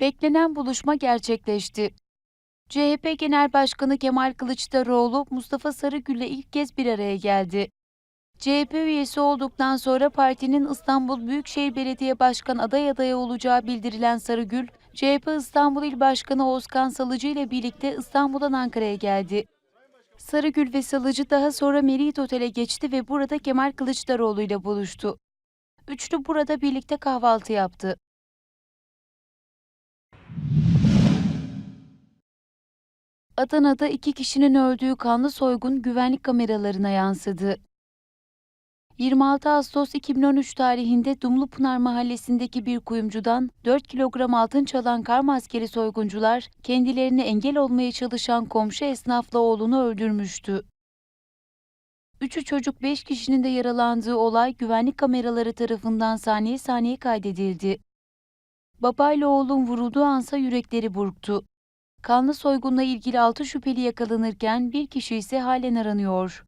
Beklenen buluşma gerçekleşti. CHP Genel Başkanı Kemal Kılıçdaroğlu, Mustafa Sarıgül ile ilk kez bir araya geldi. CHP üyesi olduktan sonra partinin İstanbul Büyükşehir Belediye Başkan aday adayı olacağı bildirilen Sarıgül, CHP İstanbul İl Başkanı Özkan Salıcı ile birlikte İstanbul'dan Ankara'ya geldi. Sarıgül ve Salıcı daha sonra Merit Otel'e geçti ve burada Kemal Kılıçdaroğlu ile buluştu. Üçlü burada birlikte kahvaltı yaptı. Adana'da iki kişinin öldüğü kanlı soygun güvenlik kameralarına yansıdı. 26 Ağustos 2013 tarihinde Dumlupınar mahallesindeki bir kuyumcudan 4 kilogram altın çalan kar maskeli soyguncular kendilerine engel olmaya çalışan komşu esnafla oğlunu öldürmüştü. Üçü çocuk 5 kişinin de yaralandığı olay güvenlik kameraları tarafından saniye saniye kaydedildi. Babayla oğlun vurulduğu ansa yürekleri burktu. Kanlı soygunla ilgili 6 şüpheli yakalanırken bir kişi ise halen aranıyor.